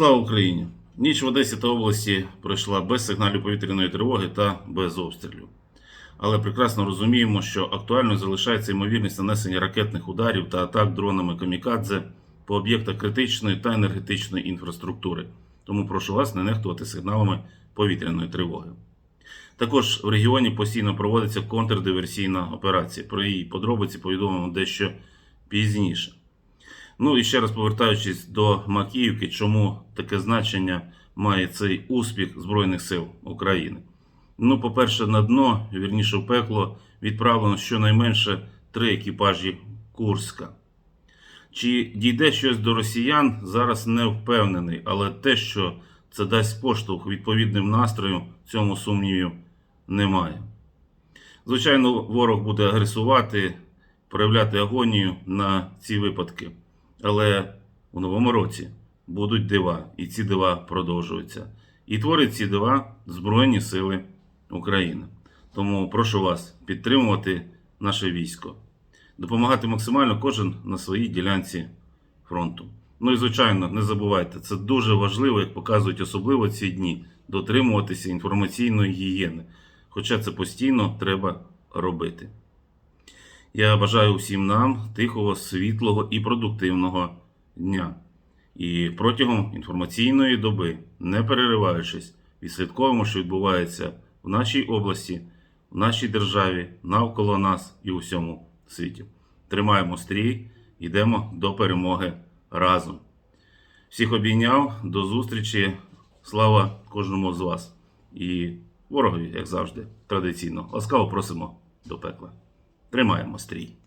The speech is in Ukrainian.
Слава Україні! Ніч в Одесі та області пройшла без сигналів повітряної тривоги та без обстрілів. Але прекрасно розуміємо, що актуальною залишається ймовірність нанесення ракетних ударів та атак дронами камікадзе по об'єктах критичної та енергетичної інфраструктури. Тому прошу вас не нехтувати сигналами повітряної тривоги. Також в регіоні постійно проводиться контрдиверсійна операція. Про її подробиці повідомимо дещо пізніше. Ну і ще раз повертаючись до Макіївки, чому таке значення має цей успіх Збройних сил України? Ну, по-перше, на дно, вірніше в пекло, відправлено щонайменше три екіпажі Курська. Чи дійде щось до росіян, зараз не впевнений, але те, що це дасть поштовх відповідним настроям, цьому сумнівів немає. Звичайно, ворог буде агресувати, проявляти агонію на ці випадки. Але у новому році будуть дива, і ці дива продовжуються. І творять ці дива Збройні Сили України. Тому прошу вас підтримувати наше військо, допомагати максимально кожен на своїй ділянці фронту. Ну і звичайно, не забувайте, це дуже важливо, як показують особливо ці дні, дотримуватися інформаційної гігієни. Хоча це постійно треба робити. Я бажаю всім нам тихого, світлого і продуктивного дня. І протягом інформаційної доби, не перериваючись, відслідковуємо, що відбувається в нашій області, в нашій державі, навколо нас і у всьому світі. Тримаємо стрій, йдемо до перемоги разом. Всіх обійняв, до зустрічі. Слава кожному з вас. І ворогові, як завжди, традиційно, ласкаво просимо до пекла. Тримаємо стрій.